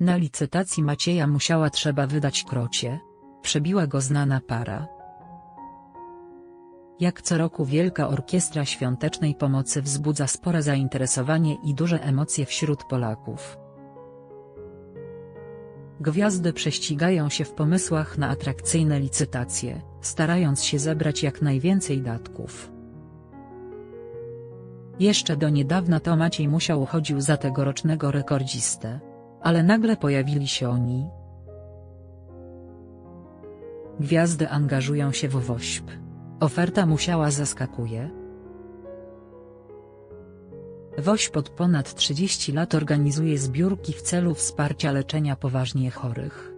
Na licytacji Macieja Musiała trzeba wydać krocie. Przebiła go znana para. Jak co roku Wielka Orkiestra Świątecznej Pomocy wzbudza spore zainteresowanie i duże emocje wśród Polaków. Gwiazdy prześcigają się w pomysłach na atrakcyjne licytacje, starając się zebrać jak najwięcej datków. Jeszcze do niedawna to Maciej Musiał uchodził za tegorocznego rekordzistę. Ale nagle pojawili się oni. Gwiazdy angażują się w WOŚP. Oferta musiała zaskakuje. WOŚP od ponad 30 lat organizuje zbiórki w celu wsparcia leczenia poważnie chorych.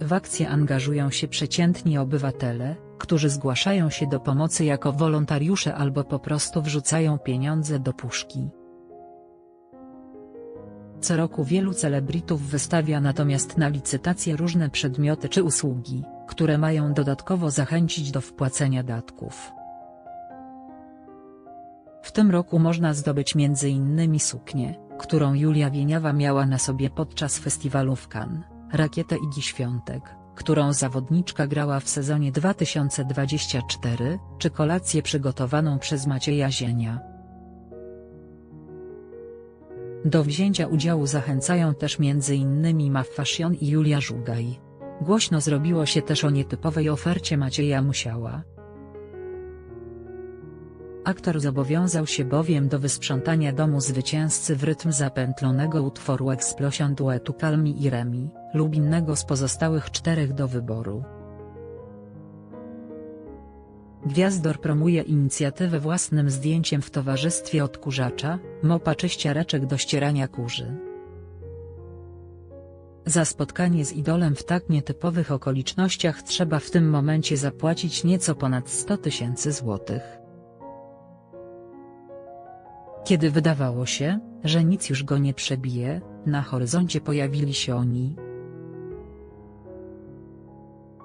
W akcję angażują się przeciętni obywatele, którzy zgłaszają się do pomocy jako wolontariusze albo po prostu wrzucają pieniądze do puszki. Co roku wielu celebrytów wystawia natomiast na licytację różne przedmioty czy usługi, które mają dodatkowo zachęcić do wpłacenia datków. W tym roku można zdobyć m.in. suknię, którą Julia Wieniawa miała na sobie podczas festiwalu w Cannes, rakietę Igi Świątek, którą zawodniczka grała w sezonie 2024, czy kolację przygotowaną przez Macieja Zienia. Do wzięcia udziału zachęcają też m.in. Mav Fashion i Julia Żugaj. Głośno zrobiło się też o nietypowej ofercie Macieja Musiała. Aktor zobowiązał się bowiem do wysprzątania domu zwycięzcy w rytm zapętlonego utworu Explosion duetu Kalmi i Remi, lub innego z pozostałych czterech do wyboru. Gwiazdor promuje inicjatywę własnym zdjęciem w towarzystwie odkurzacza, mopa czy ściereczek do ścierania kurzy. Za spotkanie z idolem w tak nietypowych okolicznościach trzeba w tym momencie zapłacić nieco ponad 100 tysięcy złotych. Kiedy wydawało się, że nic już go nie przebije, na horyzoncie pojawili się oni.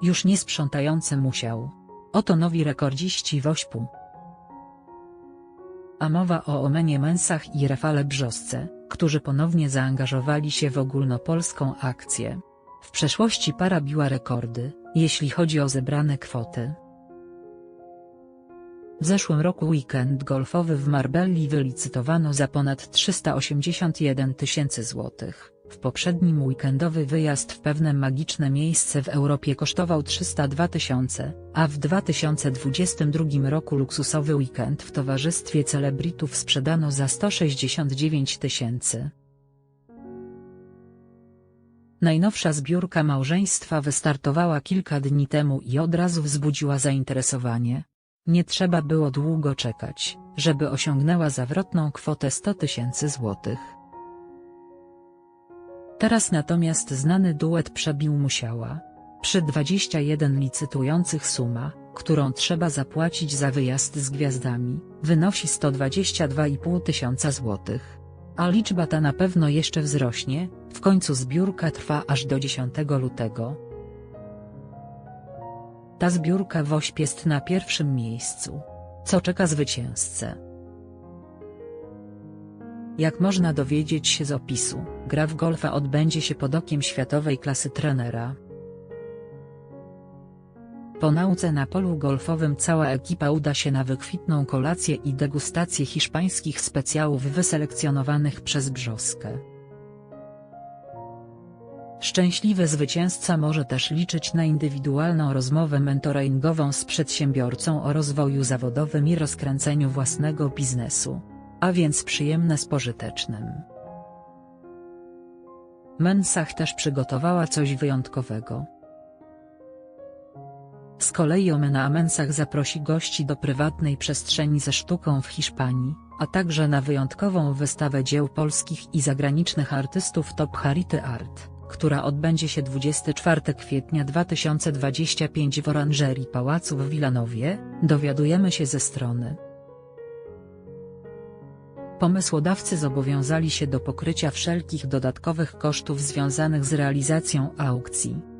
Już niesprzątający musiał. Oto nowi rekordziści Wośpu. A mowa o Omenie Mensach i Rafale Brzosce, którzy ponownie zaangażowali się w ogólnopolską akcję. W przeszłości para biła rekordy, jeśli chodzi o zebrane kwoty. W zeszłym roku weekend golfowy w Marbelli wylicytowano za ponad 381 tysięcy złotych. W poprzednim weekendowy wyjazd w pewne magiczne miejsce w Europie kosztował 302 tysiące, a w 2022 roku luksusowy weekend w towarzystwie celebrytów sprzedano za 169 tysięcy. Najnowsza zbiórka małżeństwa wystartowała kilka dni temu i od razu wzbudziła zainteresowanie. Nie trzeba było długo czekać, żeby osiągnęła zawrotną kwotę 100 tysięcy złotych. Teraz natomiast znany duet przebił musiała. Przy 21 licytujących suma, którą trzeba zapłacić za wyjazd z gwiazdami, wynosi 122,5 tysiąca złotych. A liczba ta na pewno jeszcze wzrośnie, w końcu zbiórka trwa aż do 10 lutego. Ta zbiórka WOŚP jest na pierwszym miejscu. Co czeka zwycięzcę? Jak można dowiedzieć się z opisu, gra w golfa odbędzie się pod okiem światowej klasy trenera. Po nauce na polu golfowym cała ekipa uda się na wykwitną kolację i degustację hiszpańskich specjałów wyselekcjonowanych przez Brzoskę. Szczęśliwy zwycięzca może też liczyć na indywidualną rozmowę mentoringową z przedsiębiorcą o rozwoju zawodowym i rozkręceniu własnego biznesu a więc przyjemne z pożytecznym. Mensach też przygotowała coś wyjątkowego. Z kolei Omena Mensach zaprosi gości do prywatnej przestrzeni ze sztuką w Hiszpanii, a także na wyjątkową wystawę dzieł polskich i zagranicznych artystów Top Charity Art, która odbędzie się 24 kwietnia 2025 w oranżerii Pałacu w Wilanowie, dowiadujemy się ze strony. Pomysłodawcy zobowiązali się do pokrycia wszelkich dodatkowych kosztów związanych z realizacją aukcji.